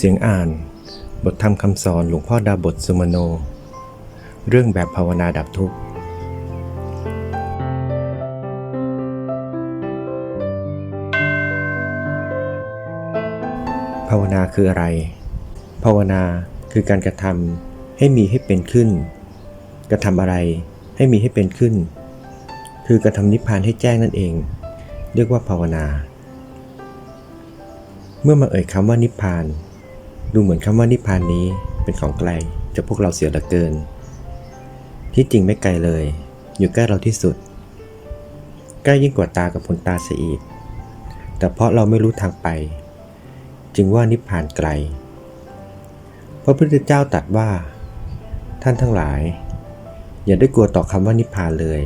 เสียงอ่าน บทธรรมคำสอนหลวงพ่อดาบทสุมโน เรื่องแบบภาวนาดับทุกข์ ภาวนาคืออะไร ภาวนาคือการกระทำให้มีให้เป็นขึ้น กระทำอะไรให้มีให้เป็นขึ้น คือกระทำนิพพานให้แจ้งนั่นเอง เรียกว่าภาวนาเมื่อมาเอ่ยคำว่านิพพาน ดูเหมือนคำว่านิพพานนี้เป็นของไกลจากพวกเราเสียเหลือเกิน ที่จริงไม่ไกลเลย อยู่ใกล้เราที่สุด ใกล้ยิ่งกว่าตากับผลตาเสียอีก แต่เพราะเราไม่รู้ทางไป จึงว่านิพพานไกล พระพุทธเจ้าตรัสว่า ท่านทั้งหลาย อย่าได้กลัวต่อคำว่านิพพานเลย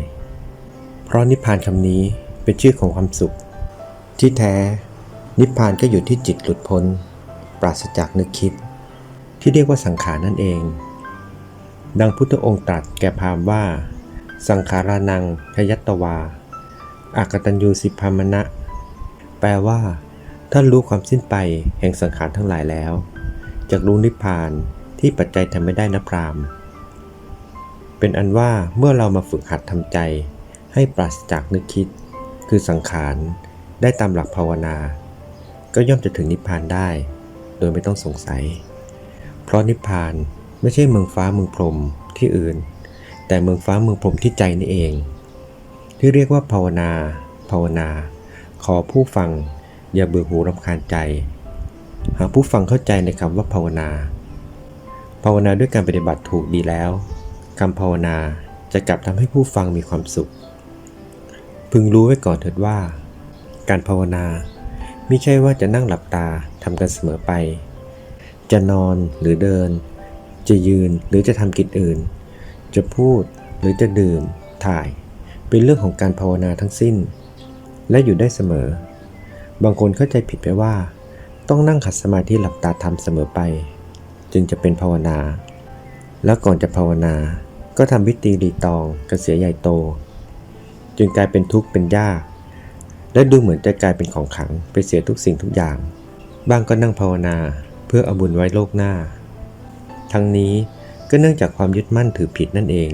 เพราะนิพพานคำนี้เป็นชื่อของความสุข ที่แท้นิพพานก็อยู่ที่จิตหลุดพ้น ปราศจากนึกคิด ที่เรียกว่าสังขารนั่นเอง ดังพุทธองค์ตรัสแก่พราหมว่า สังขารานังพยัตตวาอากตัญญูสิพามณะ แปลว่าท่านรู้ความสิ้นไปแห่งสังขารทั้งหลายแล้วจากรู้นิพพานที่ปัจจัยทำไม่ได้นะพรามเป็นอันว่าเมื่อเรามาฝึกหัดทำใจ ให้ปราศจากนึกคิด คือสังขารได้ตามหลักภาวนา ก็ย่อมจะถึงนิพพานได้ ดยไม่ต้องสงสัย เพราะนิพพานไม่ใช่เมืองฟ้าเมืองพรมที่อื่น แต่เมืองฟ้าเมืองพรมที่ใจนี่เอง ที่เรียกว่าภาวนา ภาวนา ขอผู้ฟังอย่าเบื่อหูรำคาญใจ หากผู้ฟังเข้าใจในคำว่าภาวนา ภาวนาด้วยการปฏิบัติถูกดีแล้วคำภาวนาจะกลับทำให้ผู้ฟังมีความสุข พึงรู้ไว้ก่อนเถิดว่า การภาวนาไม่ใช่ว่าจะนั่งหลับตา ทำกันเสมอไป จะนอนหรือเดิน จะยืนหรือจะทำกิจอื่น จะพูดหรือจะดื่ม ถ่าย เป็นเรื่องของการภาวนาทั้งสิ้น และอยู่ได้เสมอ บางคนเข้าใจผิดไปว่า ต้องนั่งขัดสมาธิหลับตาทำเสมอไป จึงจะเป็นภาวนา แล้วก่อนจะภาวนา ก็ทำวิธีรีตองกระเสียใหญ่โต จึงกลายเป็นทุกข์เป็นยากและดูเหมือนจะกลายเป็นของขังไปเสียทุกสิ่งทุกอย่าง บ้างก็นั่งภาวนาเพื่อเอาบุญไว้โลกหน้า ทั้งนี้ก็เนื่องจากความยึดมั่นถือผิดนั่นเอง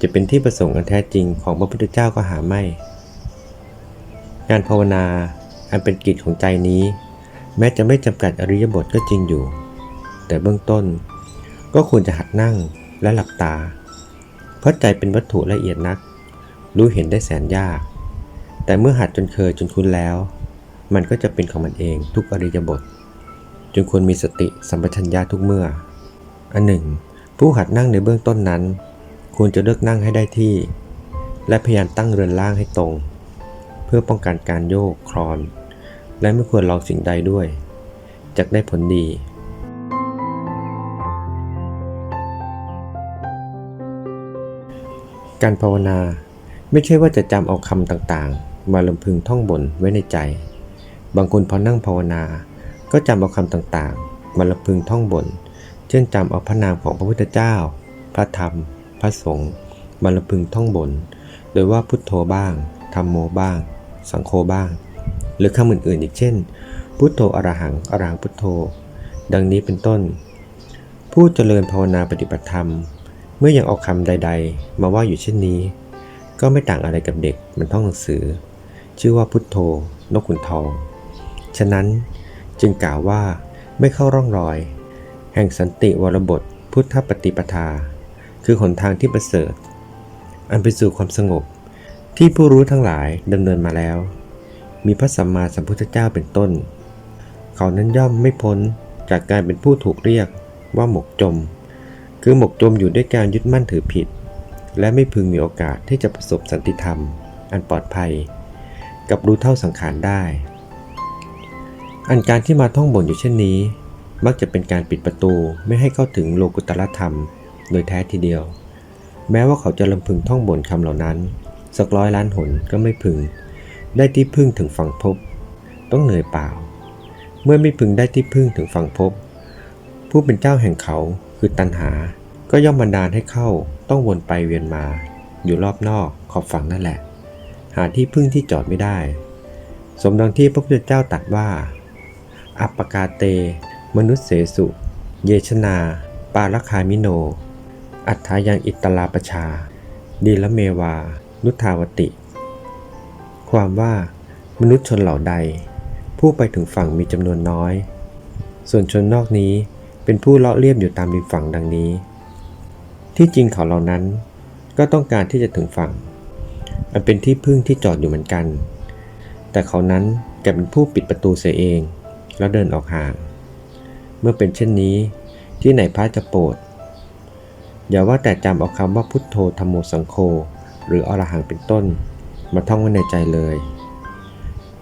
จะเป็นที่ประสงค์อันแท้จริงของพระพุทธเจ้าก็หาไม่งานภาวนาอันเป็นกิจของใจนี้ แม้จะไม่จำกัดอริยบทก็จริงอยู่ แต่เบื้องต้น ก็ควรจะหัดนั่งและหลับตา เพราะใจเป็นวัตถุละเอียดนัก รู้เห็นได้แสนยาก แต่เมื่อหัดจนเคยจนคุ้นแล้ว มันก็จะเป็นของมันเองทุกอริยบท จึงควรมีสติสัมปชัญญะทุกเมื่อ อันหนึ่ง ผู้หัดนั่งในเบื้องต้นนั้น ควรจะเลือกนั่งให้ได้ที่ และพยายามตั้งเรือนล่างให้ตรง เพื่อป้องกันการโยกคลอน และไม่ควรลองสิ่งใดด้วยจะได้ผลดีการภาวนาไม่ใช่ว่าจะจำเอาคำต่างๆ มาลำพึงท่องบนไว้ในใจ บางคนพอนั่งภาวนา ก็จำเอาคำต่างๆมาลำพึงท่องบน เช่นจำเอาพระนามของพระพุทธเจ้า พระธรรม พระสงฆ์มาลำพึงท่องบน โดยว่าพุทโธบ้างธรรมโมบ้าง สังโฆบ้าง หรือคำอื่นๆ อีกเช่น พุทโธอรหังอรหังพุทโธ ดังนี้เป็นต้น ผู้เจริญภาวนาปฏิบัติธรรม เมื่อยังเอาคำใด ๆ มาว่าอยู่เช่นนี้ ก็ไม่ต่างอะไรกับเด็กมันท่องหนังสือ ชื่อว่าพุทโธนกขุนทอง ฉะนั้นจึงกล่าวว่าไม่เข้าร่องรอย แห่งสันติวรบทพุทธปฏิปทา คือหนทางที่ประเสริฐ อันไปสู่ความสงบที่ผู้รู้ทั้งหลายดำเนินมาแล้ว มีพระสัมมาสัมพุทธเจ้าเป็นต้น เขานั้นย่อมไม่พ้นจากการเป็นผู้ถูกเรียกว่าหมกจม คือหมกจมอยู่ด้วยการยึดมั่นถือผิด และไม่พึงมีโอกาสที่จะประสบสันติธรรม อันปลอดภัย กับรู้เท่าสังขารได้ อันการที่มาท่องบ่นอยู่เช่นนี้ มักจะเป็นการปิดประตูไม่ให้เข้าถึงโลกุตตรธรรม โดยแท้ทีเดียว แม้ว่าเขาจะลำพึงท่องบ่นคำเหล่านั้น สักร้อยล้านหนก็ไม่พึง ได้ที่พึ่งถึงฝั่งพบ ต้องเหนื่อยเปล่า เมื่อไม่พึงได้ที่พึ่งถึงฝั่งพบ ผู้เป็นเจ้าแห่งเขาคือตัณหา ก็ย่อมบันดาลให้เข้าต้องวนไปเวียนมา อยู่รอบนอกขอบฝั่งนั่นแหละ หาที่พึ่งที่จอดไม่ได้ สมดังที่พระพุทธเจ้าตรัสว่า อัปปกาเต มนุษย์เสสุ เยชนา ปาลคามิโน อัฏฐายังอิตลาปชา ดีละเมวา นุทาวติ ความว่ามนุษย์ชนเหล่าใด ผู้ไปถึงฝั่งมีจำนวนน้อย ส่วนชนนอกนี้เป็นผู้เลาะเลียบอยู่ตามริมฝั่งดังนี้ ที่จริงเขาเหล่านั้นก็ต้องการที่จะถึงฝั่ง อันเป็นที่พึ่งที่จอดอยู่เหมือนกัน แต่เขานั้นกลับเป็นผู้ปิดประตูเสียเอง แล้วเดินออกห่าง เมื่อเป็นเช่นนี้ ที่ไหนพระจะโปรด อย่าว่าแต่จำเอาคำว่าพุทโธธรรมโมสังโฆหรืออรหังเป็นต้น มาท่องไว้ในใจเลย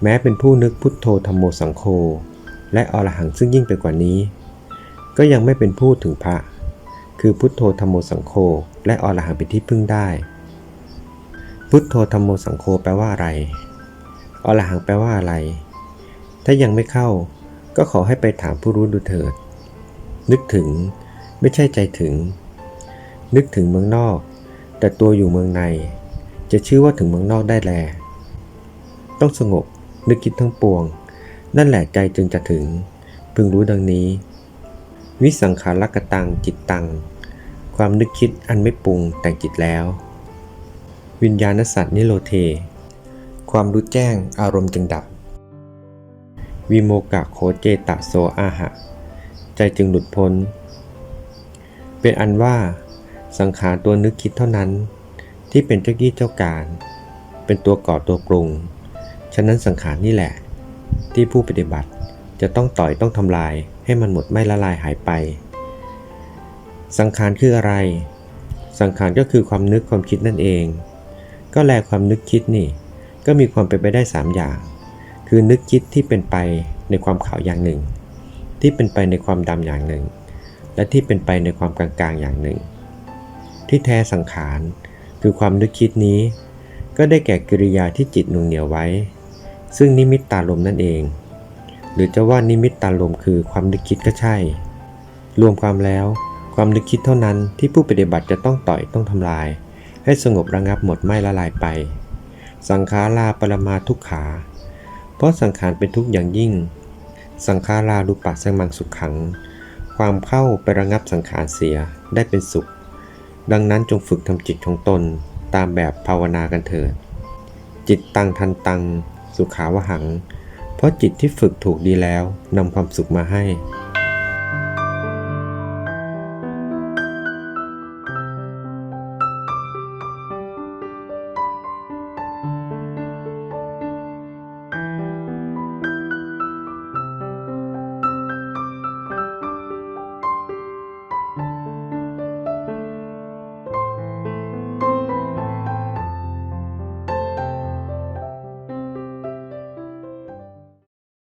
แม้เป็นผู้นึกพุทโธธรรมโมสังโฆและอรหังซึ่งยิ่งไปกว่านี้ ก็ยังไม่เป็นผู้ถึงพระ คือพุทโธธรรมโมสังโฆและอรหังเป็นที่พึ่งได้ พุทโธธรรมโมสังโฆแปลว่าอะไรอรหังแปลว่าอะไร ถ้ายังไม่เข้า ก็ขอให้ไปถามผู้รู้ดูเถิด นึกถึงไม่ใช่ใจถึง นึกถึงเมืองนอก แต่ตัวอยู่เมืองใน จะชื่อว่าถึงเมืองนอกได้แล ต้องสงบนึกคิดทั้งปวง นั่นแหละใจจึงจะถึง พึงรู้ดังนี้ วิสังขารกตังจิตตัง ความนึกคิดอันไม่ปรุงแต่งจิตแล้ว วิญญาณสัตว์นิโรเท ความรู้แจ้งอารมณ์จึงดับ วิโมกะโคเจตะโซอาหะ ใจจึงหลุดพ้น เป็นอันว่า สังขารตัวนึกคิดเท่านั้น ที่เป็นเจ้ากี้เจ้าการ เป็นตัวก่อตัวปรุง ฉะนั้นสังขารนี่แหละ ที่ผู้ปฏิบัติจะต้องต่อยต้องทำลายให้มันหมดไม่ละลายหายไป สังขารคืออะไร สังขารก็คือความนึกความคิดนั่นเอง ก็แลความนึกคิดนี่ ก็มีความเป็นไปได้ 3 อย่าง คือนึกคิดที่เป็นไปในความขาวอย่างหนึ่ง ที่เป็นไปในความดำอย่างหนึ่ง และที่เป็นไปในความกลางๆอย่างหนึ่ง ที่แท้สังขารคือความนึกคิดนี้ ก็ได้แก่กิริยาที่จิตหนุ่งเหนียวไว้ ซึ่งนิมิตตาลมนั่นเอง หรือจะว่านิมิตตาลมคือความนึกคิดก็ใช่ รวมความแล้ว ความนึกคิดเท่านั้นที่ผู้ปฏิบัติจะต้องต่อยต้องทำลาย ให้สงบระงับหมดไม่ละลายไป สังขาราปรมาทุกขา เพราะสังขารเป็นทุกข์อย่างยิ่ง สังขารารูปัสมังสุขขัง ความเข้าไประงับสังขารเสียได้เป็นสุข ดังนั้นจงฝึกทำจิตของตนตามแบบภาวนากันเถิด จิตตังทันตัง สุขาวหัง เพราะจิตที่ฝึกถูกดีแล้วนำความสุขมาให้